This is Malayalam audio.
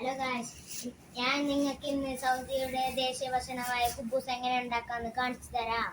ഹലോ ഗായ്സ് ഞാൻ നിങ്ങൾക്ക് ഇന്ന് സൗദിയുടെ ദേശീയ ഭക്ഷണമായ കുബൂസ് എങ്ങനെ ഉണ്ടാക്കാന്ന് കാണിച്ചു തരാം.